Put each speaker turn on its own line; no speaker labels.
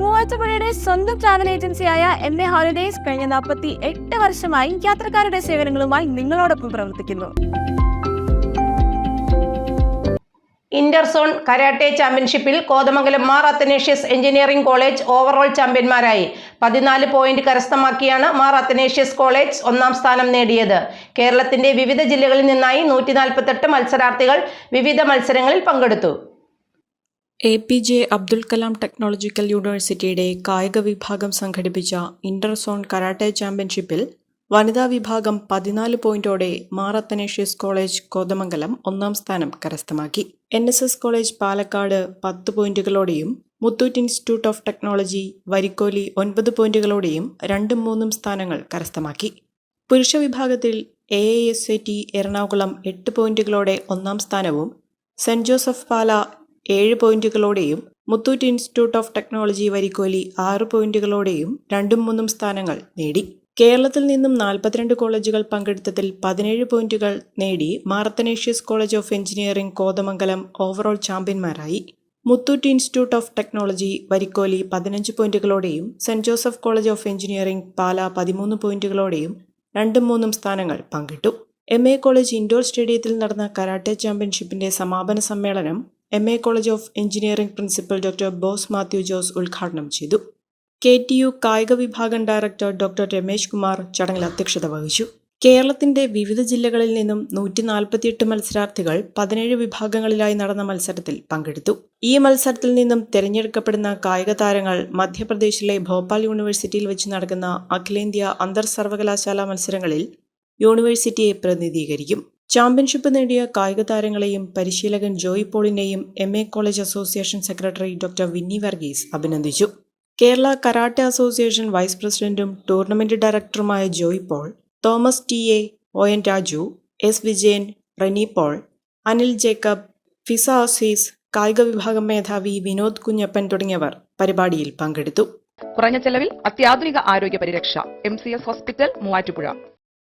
മൂവാറ്റുപുഴയുടെ സ്വന്തം ട്രാവൽ ഏജൻസിയായ M A holidays കഴിഞ്ഞ നാൽപ്പത്തി എട്ട് വർഷമായി യാത്രക്കാരുടെ സേവനങ്ങളുമായി നിങ്ങളോടൊപ്പം പ്രവർത്തിക്കുന്നു.
ഇന്റർസോൺ കരാട്ടെ ചാമ്പ്യൻഷിപ്പിൽ Kothamangalam Mar Athanasius engineering college overall ചാമ്പ്യന്മാരായി. പതിനാല് പോയിന്റ് കരസ്ഥമാക്കിയാണ് മാർ അത്തനേഷ്യസ് കോളേജ് ഒന്നാം സ്ഥാനം നേടിയത്. കേരളത്തിന്റെ വിവിധ ജില്ലകളിൽ നിന്നായി നൂറ്റി മത്സരാർത്ഥികൾ വിവിധ മത്സരങ്ങളിൽ പങ്കെടുത്തു.
A P J Abdul Kalam technological യൂണിവേഴ്സിറ്റിയുടെ കായിക വിഭാഗം സംഘടിപ്പിച്ച ഇന്റർ സോൺ കരാട്ടെ ചാമ്പ്യൻഷിപ്പിൽ വനിതാ വിഭാഗം പതിനാല് പോയിന്റോടെ മാർ അത്തനേഷ്യസ് കോളേജ് കോതമംഗലം ഒന്നാം സ്ഥാനം കരസ്ഥമാക്കി. N S S college Palakkad പത്ത് പോയിന്റുകളോടെയും Muthoot institute of technology Varikoli ഒൻപത് പോയിന്റുകളോടെയും രണ്ടും മൂന്നും സ്ഥാനങ്ങൾ കരസ്ഥമാക്കി. പുരുഷ വിഭാഗത്തിൽ A S A T Ernakulam എട്ട് പോയിന്റുകളോടെ ഒന്നാം സ്ഥാനവും സെന്റ് ജോസഫ് പാല ഏഴ് പോയിന്റുകളോടെയും Muthoot institute of technology Varikoli ആറ് പോയിന്റുകളോടെയും രണ്ടും മൂന്നും സ്ഥാനങ്ങൾ നേടി. കേരളത്തിൽ നിന്നും നാൽപ്പത്തിരണ്ട് കോളേജുകൾ പങ്കെടുത്തതിൽ പതിനേഴ് പോയിന്റുകൾ നേടി Mar Athanasius college of engineering Kothamangalam overall ചാമ്പ്യന്മാരായി. Muthoot institute of technology Varikoli പതിനഞ്ച് പോയിന്റുകളോടെയും saint Joseph college of engineering Pala പതിമൂന്ന് പോയിന്റുകളോടെയും രണ്ടും മൂന്നും സ്ഥാനങ്ങൾ പങ്കിട്ടു. എം എ കോളേജ് ഇൻഡോർ സ്റ്റേഡിയത്തിൽ നടന്ന കരാട്ടെ ചാമ്പ്യൻഷിപ്പിന്റെ സമാപന സമ്മേളനം M A college of engineering principal doctor Bose Mathew Jose ഉദ്ഘാടനം ചെയ്തു. കെ ടി യു കായിക വിഭാഗം ഡയറക്ടർ ഡോക്ടർ രമേശ് കുമാർ ചടങ്ങിൽ അധ്യക്ഷത വഹിച്ചു. കേരളത്തിന്റെ വിവിധ ജില്ലകളിൽ നിന്നും നൂറ്റി നാൽപ്പത്തിയെട്ട് മത്സരാർത്ഥികൾ പതിനേഴ് വിഭാഗങ്ങളിലായി നടന്ന മത്സരത്തിൽ പങ്കെടുത്തു. ഈ മത്സരത്തിൽ നിന്നും തിരഞ്ഞെടുക്കപ്പെടുന്ന കായിക താരങ്ങൾ മധ്യപ്രദേശിലെ ഭോപ്പാൽ യൂണിവേഴ്സിറ്റിയിൽ വെച്ച് നടക്കുന്ന അഖിലേന്ത്യാ അന്തർ സർവകലാശാല മത്സരങ്ങളിൽ യൂണിവേഴ്സിറ്റിയെ പ്രതിനിധീകരിക്കും. ചാമ്പ്യൻഷിപ്പ് നേടിയ കായിക താരങ്ങളെയും പരിശീലകൻ Joy പോളിനെയും M A college association secretary doctor Vinny Varghese അഭിനന്ദിച്ചു. കേരള കരാട്ടെ അസോസിയേഷൻ വൈസ് പ്രസിഡന്റും ടൂർണമെന്റ് ഡയറക്ടറുമായ Joy Paul Thomas T A O N Raju S Vijayan Reni Paul Anil Jacob Fiza Azeez കായിക വിഭാഗം മേധാവി വിനോദ് കുഞ്ഞപ്പൻ തുടങ്ങിയവർ പരിപാടിയിൽ പങ്കെടുത്തു.
കുറഞ്ഞ ചെലവിൽ അത്യാധുനിക ആരോഗ്യ പരിരക്ഷ M C S hospital Muvattupuzha.